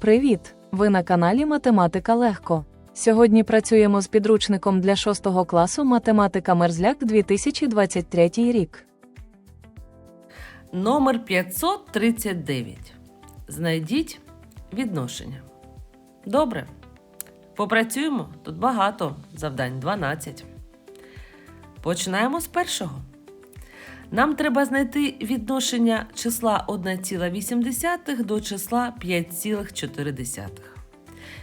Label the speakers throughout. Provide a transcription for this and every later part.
Speaker 1: Привіт! Ви на каналі Математика Легко. Сьогодні працюємо з підручником для 6 класу Математика Мерзляк 2023 рік.
Speaker 2: Номер 539. Знайдіть відношення. Добре. Попрацюємо. Тут багато завдань 12. Починаємо з першого. Нам треба знайти відношення числа 1,8 до числа 5,4.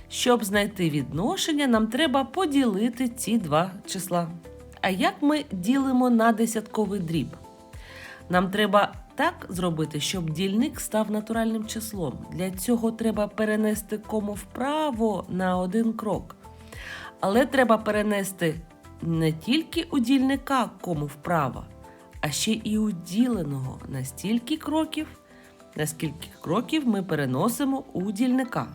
Speaker 2: Щоб знайти відношення, нам треба поділити ці два числа. А як ми ділимо на десятковий дріб? Нам треба так зробити, щоб дільник став натуральним числом. Для цього треба перенести кому вправо на один крок. Але треба перенести не тільки у дільника кому вправо, а ще і у діленого на стільки кроків, наскільки кроків ми переносимо у дільника.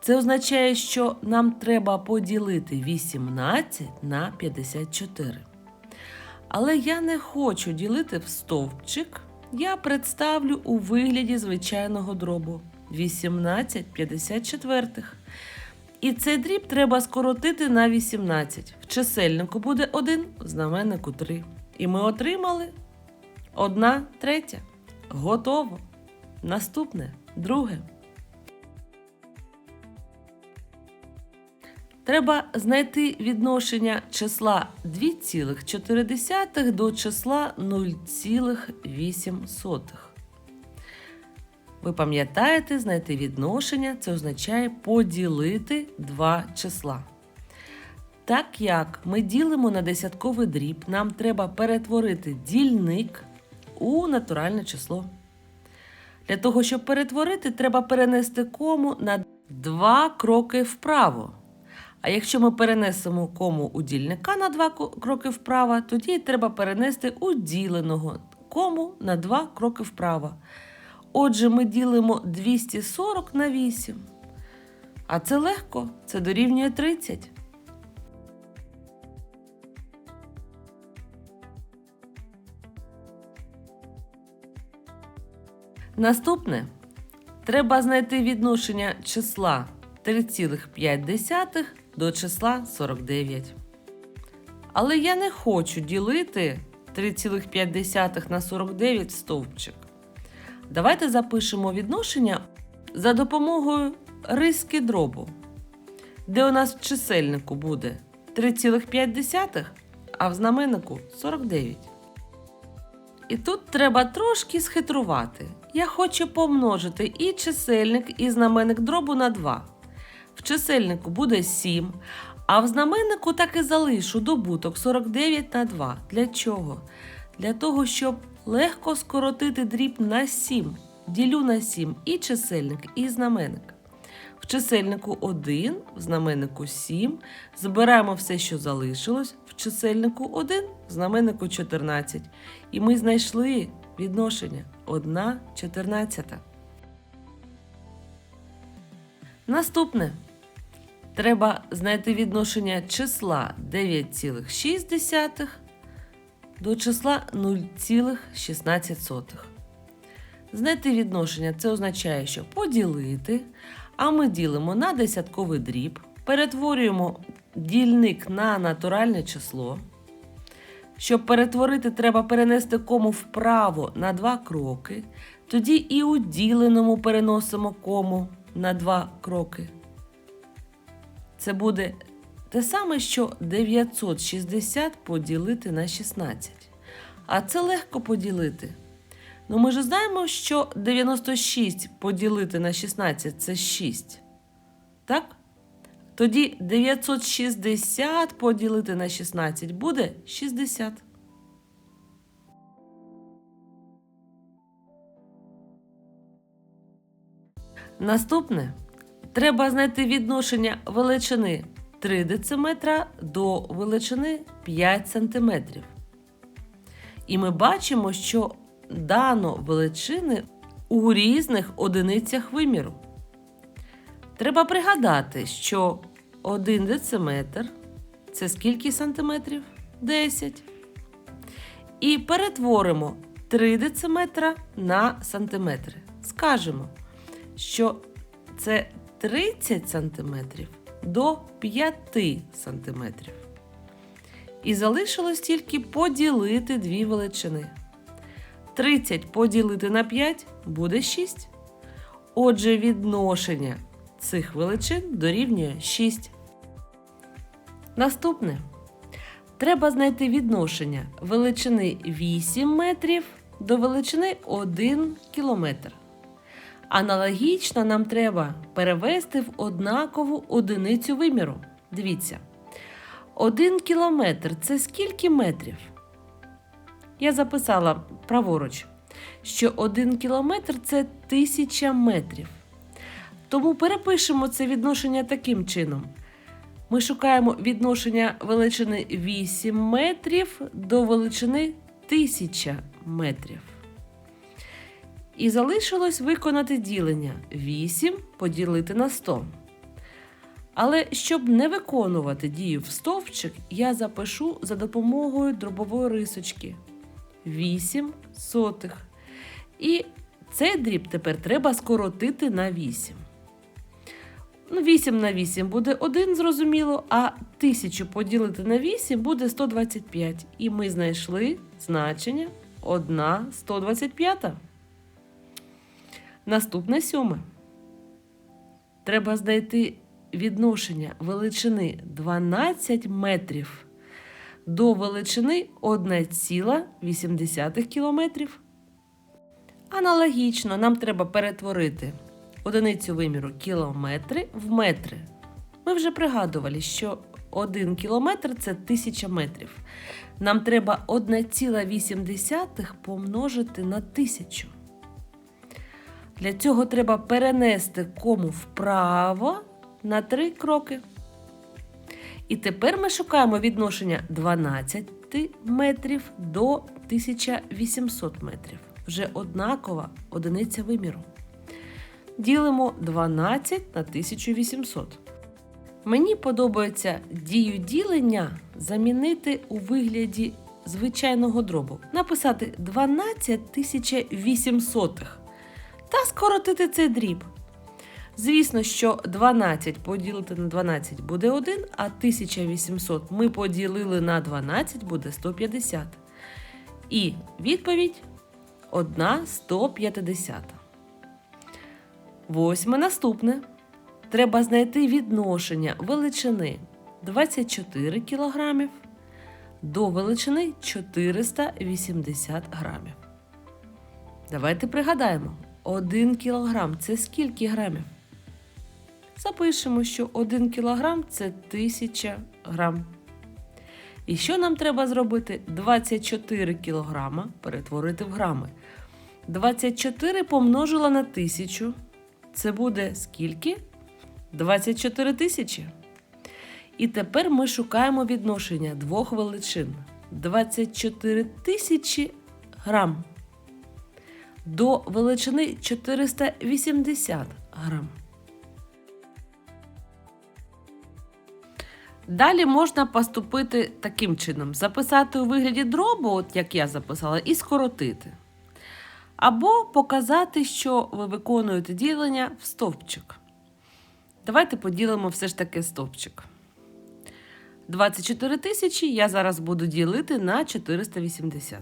Speaker 2: Це означає, що нам треба поділити 18 на 54. Але я не хочу ділити в стовпчик. Я представлю у вигляді звичайного дробу 18 54. І цей дріб треба скоротити на 18. В чисельнику буде 1, в знаменнику 3. І ми отримали 1 третя. Готово. Наступне друге. Треба знайти відношення числа 2,4 до числа 0,8. Ви пам'ятаєте, знайти відношення це означає поділити два числа. Так як ми ділимо на десятковий дріб, нам треба перетворити дільник у натуральне число. Для того, щоб перетворити, треба перенести кому на два кроки вправо. А якщо ми перенесемо кому у дільника на два кроки вправо, тоді треба перенести у діленого кому на два кроки вправо. Отже, ми ділимо 240 на 8. А це легко, це дорівнює 30. Наступне треба знайти відношення числа 3,5 до числа 49. Але я не хочу ділити 3,5 на 49 стовпчик. Давайте запишемо відношення за допомогою риски дробу, де у нас в чисельнику буде 3,5, а в знаменнику 49. І тут треба трошки схитрувати. Я хочу помножити і чисельник, і знаменник дробу на 2. В чисельнику буде 7, а в знаменнику так і залишу добуток 49 на 2. Для чого? Для того, щоб легко скоротити дріб на 7. Ділю на 7 і чисельник, і знаменник. В чисельнику 1, в знаменнику 7. Збираємо все, що залишилось. В чисельнику 1, в знаменнику 14. І ми знайшли відношення 1 14. Наступне. Треба знайти відношення числа 9,6 до числа 0,16. Знайти відношення це означає, що поділити, а ми ділимо на десятковий дріб, перетворюємо дільник на натуральне число. Щоб перетворити, треба перенести кому вправо на два кроки. Тоді і у діленому переносимо кому на два кроки. Це буде те саме, що 960 поділити на 16. А це легко поділити. Ну ми ж знаємо, що 96 поділити на 16 це 6. Так? Тоді 960 поділити на 16 буде 60. Наступне треба знайти відношення величини 3 дециметра до величини 5 сантиметрів. І ми бачимо, що дано величини у різних одиницях виміру. Треба пригадати, що 1 дециметр це скільки сантиметрів? 10. І перетворимо 3 дециметра на сантиметри. Скажемо, що це 30 см до 5 см. І залишилось тільки поділити дві величини. 30 поділити на 5 буде 6. Отже, відношення цих величин дорівнює 6. Наступне. Треба знайти відношення величини 8 метрів до величини 1 кілометр. Аналогічно нам треба перевести в однакову одиницю виміру. Дивіться. 1 кілометр це скільки метрів? Я записала праворуч, що 1 кілометр це 1000 метрів. Тому перепишемо це відношення таким чином. Ми шукаємо відношення величини 8 метрів до величини 1000 метрів. І залишилось виконати ділення 8 поділити на 100. Але щоб не виконувати дію в стовпчик, я запишу за допомогою дробової рисочки 8 сотих. І цей дріб тепер треба скоротити на 8. Ну, 8 на 8 буде 1, зрозуміло, а 1000 поділити на 8 буде 125. І ми знайшли значення 1 125. Наступне сьоме. Треба знайти відношення величини 12 метрів до величини 1,8 кілометрів. Аналогічно нам треба перетворити одиницю виміру кілометри в метри. Ми вже пригадували, що 1 кілометр це 1000 метрів. Нам треба 1,8 помножити на 1000. Для цього треба перенести кому вправо на 3 кроки. І тепер ми шукаємо відношення 12 метрів до 1800 метрів. Вже однакова одиниця виміру. Ділимо 12 на 1800. Мені подобається дію ділення замінити у вигляді звичайного дробу. Написати 12800 та скоротити цей дріб. Звісно, що 12 поділити на 12 буде 1, а 1800 ми поділили на 12 буде 150. І відповідь 1 150. Восьме наступне. Треба знайти відношення величини 24 кг до величини 480 грамів. Давайте пригадаємо, 1 кг це скільки грамів? Запишемо, що 1 кг це 1000 грам. І що нам треба зробити? 24 кг перетворити в грами. 24 помножила на 1000. Це буде скільки? 24 тисячі. І тепер ми шукаємо відношення двох величин. 24 тисячі грам до величини 480 грам. Далі можна поступити таким чином: записати у вигляді дробу, от як я записала, і скоротити. Або показати, що ви виконуєте ділення в стовпчик. Давайте поділимо все ж таки стовпчик. 24 тисячі я зараз буду ділити на 480.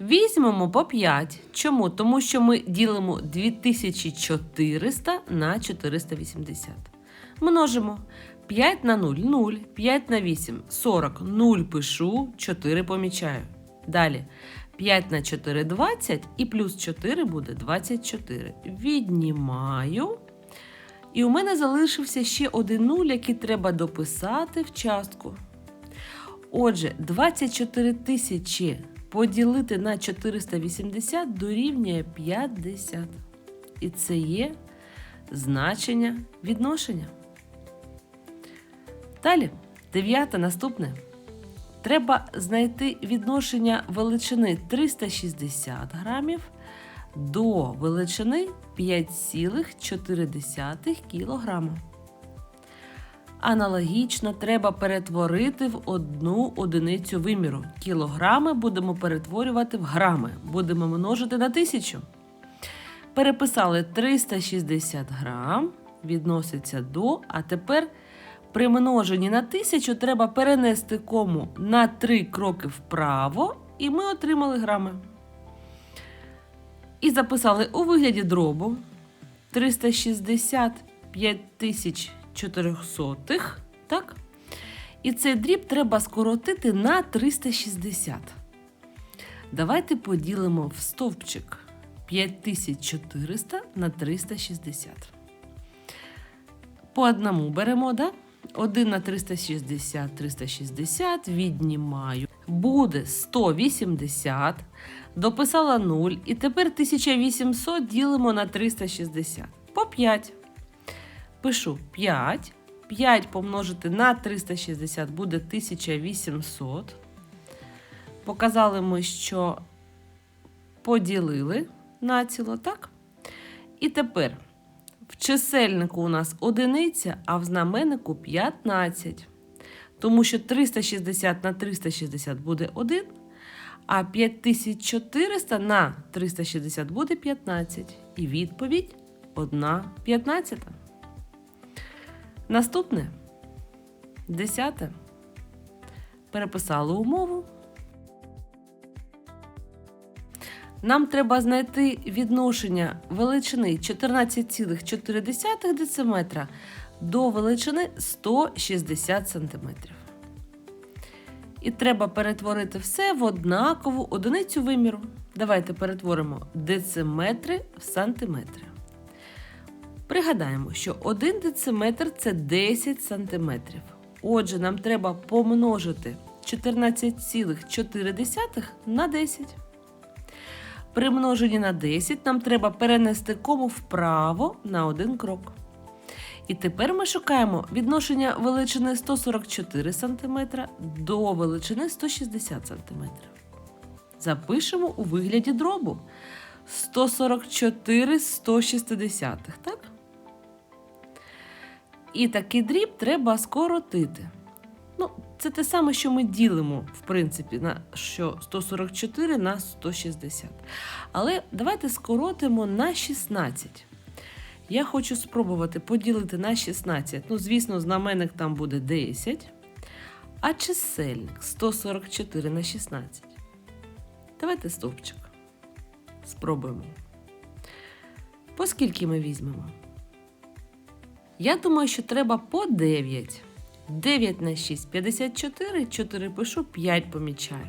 Speaker 2: Візьмемо по 5. Чому? Тому що ми ділимо 2400 на 480. Множимо 5 на 0 0, 5 на 8 40, 0 пишу, 4 помічаю. Далі 5 на 4 20 і плюс 4 буде 24. Віднімаю. І у мене залишився ще один нуль, який треба дописати в частку. Отже, 24 тисячі поділити на 480 дорівнює 50. І це є значення відношення. Далі, дев'яте наступне. Треба знайти відношення величини 360 грамів до величини 5,4 кг. Аналогічно треба перетворити в одну одиницю виміру. Кілограми будемо перетворювати в грами. Будемо множити на тисячу. Переписали 360 грам, відноситься до, а тепер при множенні на 1000 треба перенести кому на 3 кроки вправо, і ми отримали грами. І записали у вигляді дробу 360 5400, так? І цей дріб треба скоротити на 360. Давайте поділимо в стовпчик 5400 на 360. По одному беремо, да? 1 на 360, 360, віднімаю. Буде 180. Дописала 0. І тепер 1800 ділимо на 360. По 5. Пишу 5. 5 помножити на 360 буде 1800. Показали ми, що поділили націло, так? І тепер в чисельнику у нас одиниця, а в знаменнику 15. Тому що 360 на 360 буде 1, а 5400 на 360 буде 15. І відповідь 1 15. Наступне десяте. Переписали умову. Нам треба знайти відношення величини 14,4 дециметра до величини 160 см. І треба перетворити все в однакову одиницю виміру. Давайте перетворимо дециметри в сантиметри. Пригадаємо, що 1 дециметр це 10 сантиметрів. Отже, нам треба помножити 14,4 на 10. При множенні на 10 нам треба перенести кому вправо на один крок. І тепер ми шукаємо відношення величини 144 см до величини 160 см. Запишемо у вигляді дробу 144 160, так? І такий дріб треба скоротити. Ну, це те саме, що ми ділимо, в принципі, на що 144 на 160. Але давайте скоротимо на 16. Я хочу спробувати поділити на 16. Ну, звісно, знаменник там буде 10. А чисельник 144 на 16. Давайте стовпчик. Спробуємо. По скільки ми візьмемо? Я думаю, що треба по 9. 9 на 6 54, 4 пишу, 5 помічаю.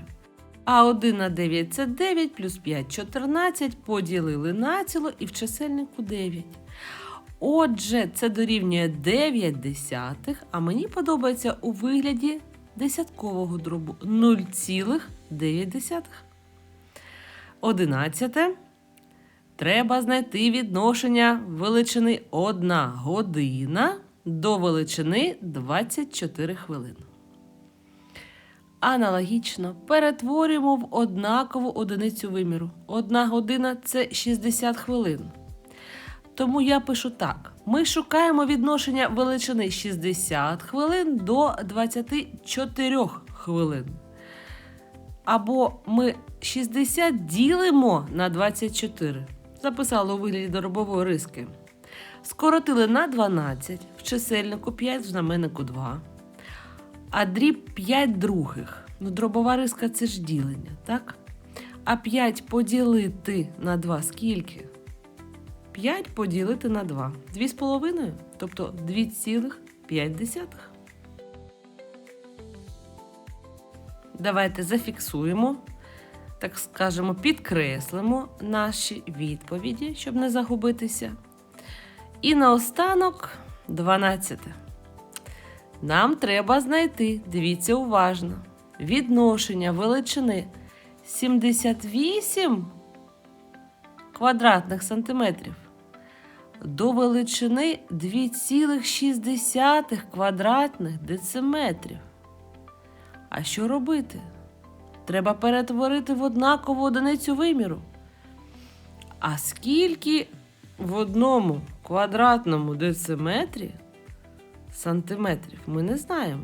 Speaker 2: А 1 на 9 це 9, плюс 5 14, поділили націло і в чисельнику 9. Отже, це дорівнює 9 десятих, а мені подобається у вигляді десяткового дробу 0,9. 11. Треба знайти відношення величини 1 година до величини 24 хвилини. Аналогічно перетворюємо в однакову одиницю виміру. Одна година це 60 хвилин. Тому я пишу так: ми шукаємо відношення величини 60 хвилин до 24 хвилин. Або ми 60 ділимо на 24. Записали у вигляді доробової риски. Скоротили на 12, в чисельнику 5, в знаменнику 2. А дріб 5 других. Ну, дробова риска це ж ділення, так? А 5 поділити на 2 скільки? 5 поділити на 2. 2,5, тобто 2,5. Давайте зафіксуємо, так скажемо, підкреслимо наші відповіді, щоб не загубитися. І наостанок 12. Нам треба знайти, дивіться уважно, відношення величини 78 квадратних сантиметрів до величини 2,6 квадратних дециметрів. А що робити? Треба перетворити в однакову одиницю виміру. А скільки в одному квадратному дециметрі сантиметрів ми не знаємо.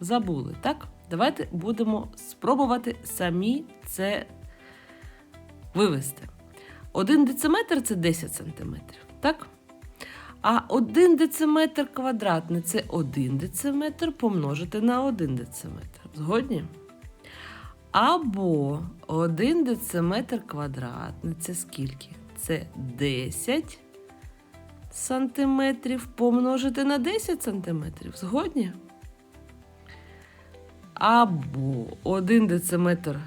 Speaker 2: Забули, так? Давайте будемо спробувати самі це вивести. 1 дециметр це 10 сантиметрів, так? А 1 дециметр квадратний це 1 дециметр помножити на 1 дециметр. Згодні? Або 1 дециметр квадратний це скільки? Це 10 сантиметрів помножити на 10 сантиметрів. Згодні? Або 1 дециметр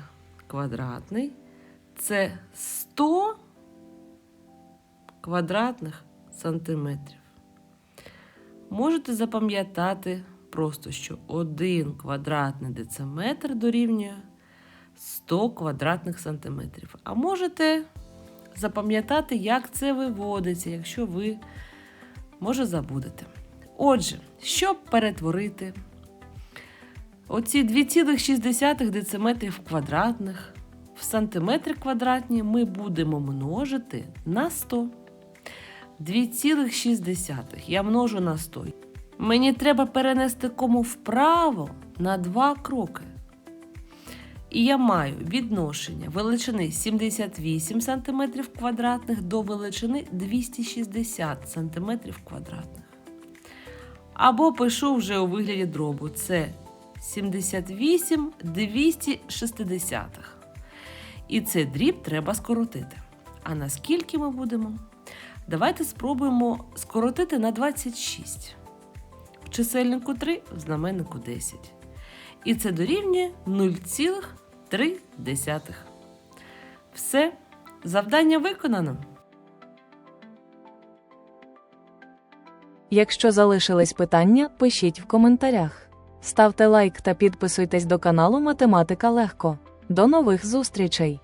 Speaker 2: квадратний це 100 квадратних сантиметрів. Можете запам'ятати просто, що 1 квадратний дециметр дорівнює 100 квадратних сантиметрів. А можете запам'ятати, як це виводиться, якщо ви, може, забудете. Отже, щоб перетворити оці 2,6 дециметрів квадратних в сантиметри квадратні ми будемо множити на 100. 2,6 я множу на 100. Мені треба перенести кому вправо на 2 кроки. І я маю відношення величини 78 см квадратних до величини 260 см квадратних. Або пишу вже у вигляді дробу. Це 78 260. І цей дріб треба скоротити. А наскільки ми будемо? Давайте спробуємо скоротити на 26. В чисельнику 3, в знаменнику 10. І це дорівнює 0,3. Все, завдання виконано.
Speaker 1: Якщо залишились питання, пишіть в коментарях. Ставте лайк та підписуйтесь до каналу Математика Легко. До нових зустрічей!